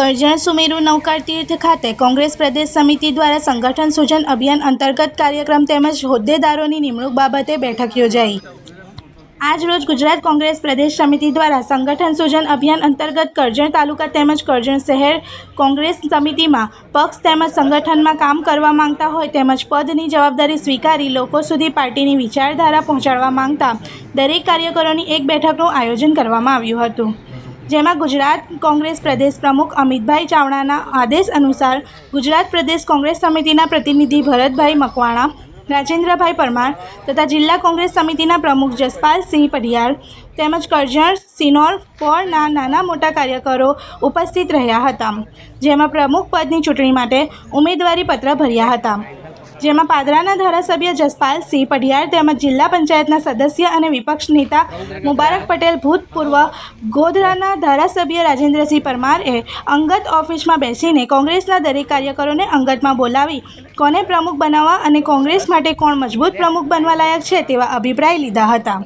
કરજણ સુમેરુ નૌકા તીર્થ ખાતે કોંગ્રેસ પ્રદેશ સમિતિ દ્વારા સંગઠન સૂચન અભિયાન અંતર્ગત કાર્યક્રમ તેમજ હોદ્દેદારોની નિમણૂક બાબતે બેઠક યોજાઈ. આજ રોજ ગુજરાત કોંગ્રેસ પ્રદેશ સમિતિ દ્વારા સંગઠન સૂચન અભિયાન અંતર્ગત કરજણ તાલુકા તેમજ કરજણ શહેર કોંગ્રેસ સમિતિમાં પક્ષ તેમજ સંગઠનમાં કામ કરવા માંગતા હોય તેમજ પદની જવાબદારી સ્વીકારી લોકો સુધી પાર્ટીની વિચારધારા પહોંચાડવા માંગતા દરેક કાર્યકરોની એક બેઠકનું આયોજન કરવામાં આવ્યું હતું. જેમાં ગુજરાત કોંગ્રેસ પ્રદેશ પ્રમુખ અમિતભાઈ ચાવડાના આદેશ અનુસાર ગુજરાત પ્રદેશ કોંગ્રેસ સમિતિના પ્રતિનિધિ ભરતભાઈ મકવાણા, રાજેન્દ્રભાઈ પરમાર તથા જિલ્લા કોંગ્રેસ સમિતિના પ્રમુખ જસપાલસિંહ પઢિયાર તેમજ કરજણ, સિનોર, પોળના નાના મોટા કાર્યકરો ઉપસ્થિત રહ્યા હતા, જેમાં પ્રમુખ પદની ચૂંટણી માટે ઉમેદવારી પત્ર ભર્યા હતા. જેમાં પાદરાના ધારાસભ્ય જસપાલસિંહ પઢિયાર તેમજ જિલ્લા પંચાયતના સદસ્ય અને વિપક્ષ નેતા મુબારક પટેલ ભૂતપૂર્વ ગોધરાના ધારાસભ્ય રાજેન્દ્રસિંહ પરમારે અંગત ઓફિસમાં બેસીને કોંગ્રેસના દરેક કાર્યકરોને અંગતમાં બોલાવી કોને પ્રમુખ બનાવવા અને કોંગ્રેસ માટે કોણ મજબૂત પ્રમુખ બનવા લાયક છે તેવા અભિપ્રાય લીધા હતા.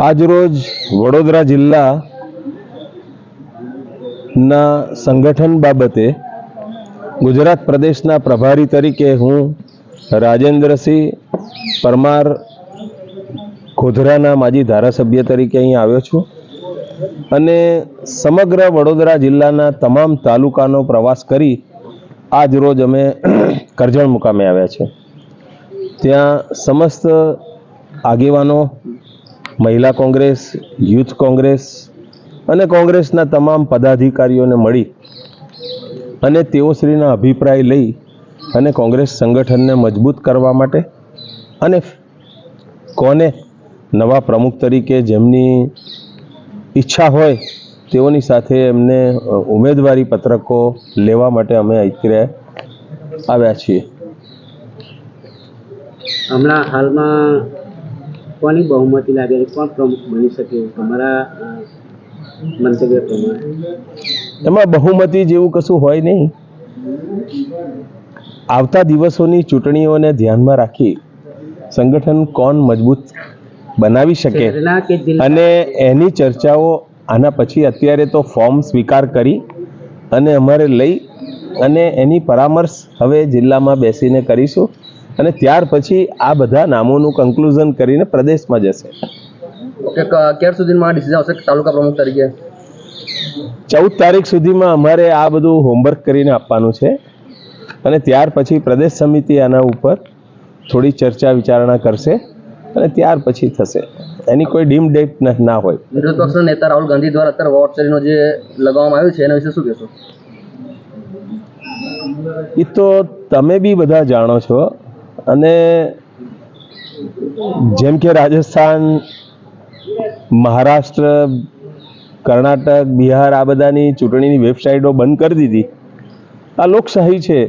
આજરોજ વડોદરા જિલ્લા ના સંગઠન બાબતે ગુજરાત પ્રદેશના પ્રભારી તરીકે હું રાજેન્દ્રસિંહ પરમાર ગોધરાના માજી ધારાસભ્ય તરીકે અહીં આવ્યો છું અને સમગ્ર વડોદરા જિલ્લાના તમામ તાલુકાનો પ્રવાસ કરી આજ રોજ અમે કરજણ મુકામે આવ્યા છે. ત્યાં સમસ્ત આગેવાનો, મહિલા કોંગ્રેસ, યુથ કોંગ્રેસ અને કોંગ્રેસના તમામ પદાધિકારીઓને મળી અને તેઓશ્રીના અભિપ્રાય લઈ અને કોંગ્રેસ સંગઠનને મજબૂત કરવા માટે અને કોને નવા પ્રમુખ તરીકે જેમની ઈચ્છા હોય તેઓની સાથે એમને ઉમેદવારી પત્રકો લેવા માટે અમે અત્યારે આવ્યા છીએ. હમણાં હાલમાં કોની બહુમતી લાગે કોણ પ્રમુખ બની શકે? તમારા મંતવ્ય પ્રમાણે. એમાં બહુમતી જેવું કશું હોય નહીં. આવતા દિવસોની ચૂંટણીઓને ધ્યાનમાં રાખી સંગઠન કોણ મજબૂત બનાવી શકે? અને એની ચર્ચાઓ આના પછી અત્યારે તો ફોર્મ સ્વીકાર કરી અને અમારે લઈ અને એની પરામર્શ હવે જિલ્લામાં બેસીને કરીશું અને ત્યાર પછી આ બધા નામોનું કન્ક્લુઝન કરીને પ્રદેશમાં જશે. ક્યાર સુધીમાં ડિસિઝન આવશે? તાલુકા પ્રમુખ તરીકે? ચૌદ તારીખ સુધીમાં અમારે આ બધું હોમવર્ક કરીને આપવાનું છે. અને ત્યાર પછી પ્રદેશ સમિતિ આના ઉપર થોડી ચર્ચા વિચારણા કરશે અને ત્યાર પછી થશે. એની કોઈ ડીમ ડેટ ના હોય. વિરોધ પક્ષના નેતા રાહુલ ગાંધી દ્વારા અત્યારે વોટ શેરીનો જે લગાવવામાં આવ્યું છે એના વિશે શું કહેશો? એ તો તમે બી બધા જાણો છો. અને જેમ કે રાજસ્થાન મહારાષ્ટ્ર કર્ણાટક બિહાર આ બધાની ચૂંટણીની વેબસાઇટો બંધ કરી દીધી આ લોકશાહી છે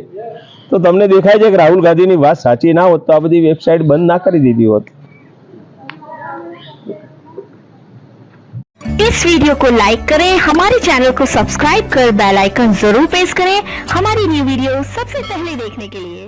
તો તમને દેખાય છે કે રાહુલ ગાંધીની વાત સાચી ના હોત તો આ બધી વેબસાઇટ બંધ ના કરી દીધી હોત इस वीडियो को लाइक करें हमारे चैनल को सब्सक्राइब कर बेल आइकन जरूर प्रेस करें हमारी न्यू वीडियो सबसे पहले देखने के लिए